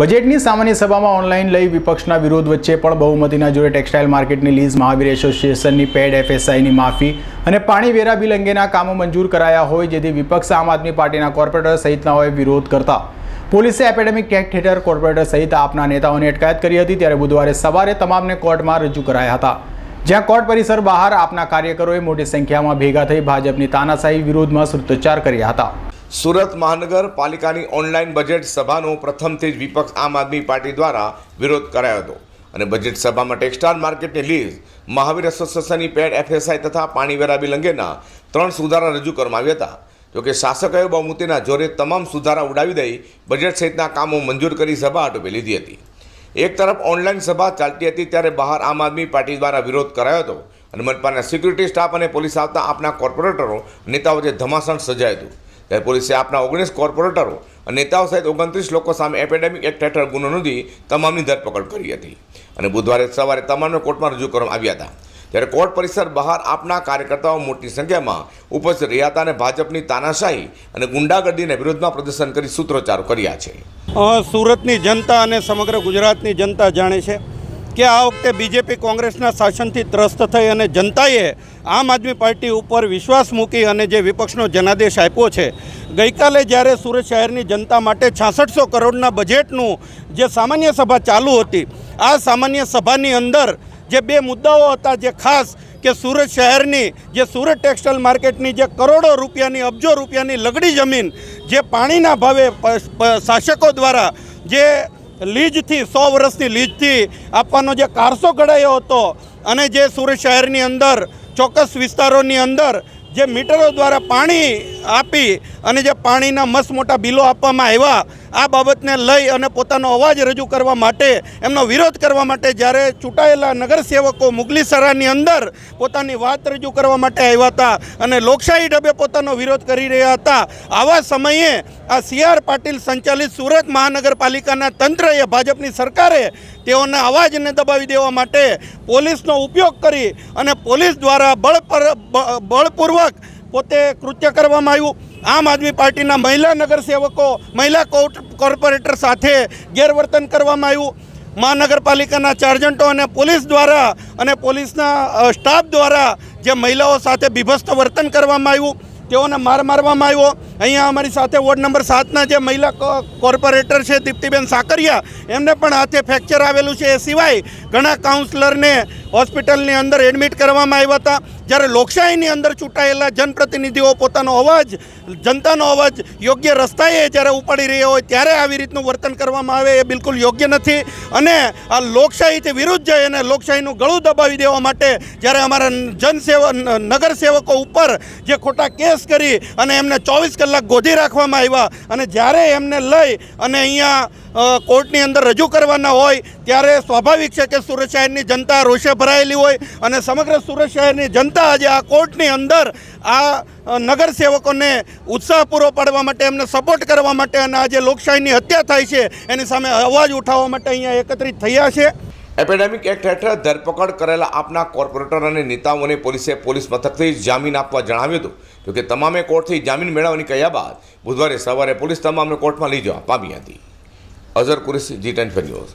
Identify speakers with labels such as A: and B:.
A: બજેટની સામાન્ય સભામાં ઓનલાઈન લઈ વિપક્ષના વિરોધ વચ્ચે પણ બહુમતીના જોડે ટેક્સટાઇલ માર્કેટની લીઝ મહાવીર એસોસિએશનની પેડ એફએસઆઈની માફી અને પાણી વેરા બિલ અંગેના કામો મંજૂર કરાયા હોય જેથી વિપક્ષ આમ આદમી પાર્ટીના કોર્પોરેટર સહિતનાઓએ વિરોધ કરતા. પોલીસે એપેડેમિક એક્ટ હેઠળ કોર્પોરેટર સહિત આપના નેતાઓની અટકાયત કરી હતી ત્યારે બુધવારે સવારે તમામને કોર્ટમાં રજૂ કરાયા હતા. જ્યાં કોર્ટ પરિસર બહાર આપના કાર્યકરોએ મોટી સંખ્યામાં ભેગા થઈ ભાજપની તાનાશાહી વિરોધમાં સૂત્રોચ્ચાર કર્યા હતા.
B: સુરત મહાનગરપાલિકાની ઓનલાઈન બજેટ સભાનો પ્રથમથી જ વિપક્ષ આમ આદમી પાર્ટી દ્વારા વિરોધ કરાયો હતો. અને બજેટ સભામાં ટેક્સટાઇલ માર્કેટની લીઝ, મહાવીર એસોસિએશનની પેડ એફએસઆઈ તથા પાણીવેરા બિલ અંગેના ત્રણ સુધારા રજૂ કરવામાં આવ્યા હતા. જોકે શાસકોએ બહુમતીના જોરે તમામ સુધારા ઉડાવી દઈ બજેટ સહિતના કામો મંજૂર કરી સભા આટોપી લીધી હતી. એક તરફ ઓનલાઈન સભા ચાલતી હતી ત્યારે બહાર આમ આદમી પાર્ટી દ્વારા વિરોધ કરાયો હતો. અને મનપાના સિક્યુરિટી સ્ટાફ અને પોલીસ આવતા આપના કોર્પોરેટરો નેતાઓ વચ્ચે ધમાસણ સર્જાયું હતું. ત્યારે પોલીસે આપના ઓગણીસ કોર્પોરેટરો અને નેતાઓ સહિત ઓગણત્રીસ લોકો સામે એપેડેમિક એક્ટ હેઠળ ગુનો નોંધી તમામની ધરપકડ કરી હતી. અને બુધવારે સવારે તમામને કોર્ટમાં રજૂ કરવામાં આવ્યા હતા. ત્યારે કોર્ટ પરિસર બહાર આપના કાર્યકર્તાઓ મોટી સંખ્યામાં ઉપસ્થિત રહ્યા હતા અને ભાજપની તાનાશાહી અને ગુંડાગર્દીને વિરોધમાં પ્રદર્શન કરી સૂત્રોચ્ચારો કર્યા છે.
C: સુરતની જનતા અને સમગ્ર ગુજરાતની જનતા જાણે છે કે આ વખતે બીજેપી કોંગ્રેસના શાસનથી ત્રસ્ત થઈ અને જનતાએ આમ આદમી પાર્ટી ઉપર વિશ્વાસ મૂકી અને જે વિપક્ષનો જનાદેશ આપ્યો છે, ગઈકાલે જ્યારે સુરત શહેરની જનતા માટે છાસઠસો કરોડના બજેટનું જે સામાન્ય સભા ચાલુ હતી, આ સામાન્ય સભાની અંદર જે બે મુદ્દાઓ હતા જે ખાસ કે સુરત શહેરની જે સુરત ટેક્સટાઇલ માર્કેટની જે કરોડો રૂપિયાની, અબજો રૂપિયાની લગડી જમીન જે પાણીના ભાવે શાસકો દ્વારા જે લીજથી, સો વર્ષની લીજથી આપવાનો જે કારસો ઘડાયો હતો અને જે સુરત શહેરની અંદર, ચોક્કસ વિસ્તારોની અંદર જે મીટરો દ્વારા પાણી આપી અને જે પાણીના મસ્ત મોટા બિલો આપવામાં આવ્યા આ બાબતને લઈ અને પોતાનો અવાજ રજૂ કરવા માટે, એમનો વિરોધ કરવા માટે જ્યારે ચૂંટાયેલા નગરસેવકો મુગલીસરાની અંદર પોતાની વાત રજૂ કરવા માટે આવ્યા હતા અને લોકશાહી ઢબે પોતાનો વિરોધ કરી રહ્યા હતા, આવા સમયે આ સી પાટીલ સંચાલિત સુરત મહાનગરપાલિકાના તંત્રએ ભાજપની સરકારે તેઓના અવાજને દબાવી દેવા માટે પોલીસનો ઉપયોગ કરી અને પોલીસ દ્વારા બળ પર બળપૂર્વક પોતે કૃત્ય કરવામાં આવ્યું. આમ આદમી પાર્ટીના મહિલા નગરસેવકો, મહિલા કોર્પોરેટર સાથે ગેરવર્તન કરવામાં આવ્યું. મહાનગરપાલિકાના ચાર્જન્ટો અને પોલીસ દ્વારા અને પોલીસના સ્ટાફ દ્વારા જે મહિલાઓ સાથે બીભસ્ત વર્તન કરવામાં આવ્યું, તેઓને માર મારવામાં આવ્યો. અહીંયા અમારી સાથે વોર્ડ નંબર સાતના જે મહિલા કોર્પોરેટર છે દીપ્તિબેન સાકરિયા, એમને પણ હાથે ફ્રેક્ચર આવેલું છે. એ સિવાય ઘણા કાઉન્સલરને હોસ્પિટલની અંદર એડમિટ કરવામાં આવ્યા હતા. જ્યારે લોકશાહીની અંદર ચૂંટાયેલા જનપ્રતિનિધિઓ પોતાનો અવાજ, જનતાનો અવાજ યોગ્ય રસ્તાએ જ્યારે ઉપાડી રહ્યો હોય ત્યારે આવી રીતનું વર્તન કરવામાં આવે એ બિલકુલ યોગ્ય નથી. અને આ લોકશાહીથી વિરુદ્ધ જાય અને લોકશાહીનું ગળું દબાવી દેવા માટે જ્યારે અમારા જનસેવા નગરસેવકો ઉપર જે ખોટા કેસ કરી અને એમને ચોવીસ કલાક ગોધી રાખવામાં આવ્યા અને જ્યારે એમને લઈ અને અહીંયા કોર્ટની અંદર રજૂ કરવાના હોય, ત્યારે સ્વાભાવિક છે કે સુરત શહેરની જનતા રોષે ભરાયેલી હોય અને સમગ્ર સુરત શહેરની જનતા આજે આ કોર્ટની અંદર આ નગરસેવકોને ઉત્સાહ પૂરો પાડવા માટે એમને સપોર્ટ કરવા માટે અને આજે લોકશાહીની હત્યા થાય છે, એની સામે અવાજ ઉઠાવવા માટે અહીંયા એકત્રિત થયા છે.
B: એપેડેમિક એક્ટ હેઠળ ધરપકડ કરેલા આપના કોર્પોરેટર અને નેતાઓને પોલીસે પોલીસ મથકથી જામીન આપવા જણાવ્યું હતું. જોકે તમામે કોર્ટથી જામીન મેળવવાની કહ્યા બાદ? બુધવારે સવારે પોલીસ તમામને કોર્ટમાં લઈ જવા પામી હતી. Azhar Qureshi ji ten news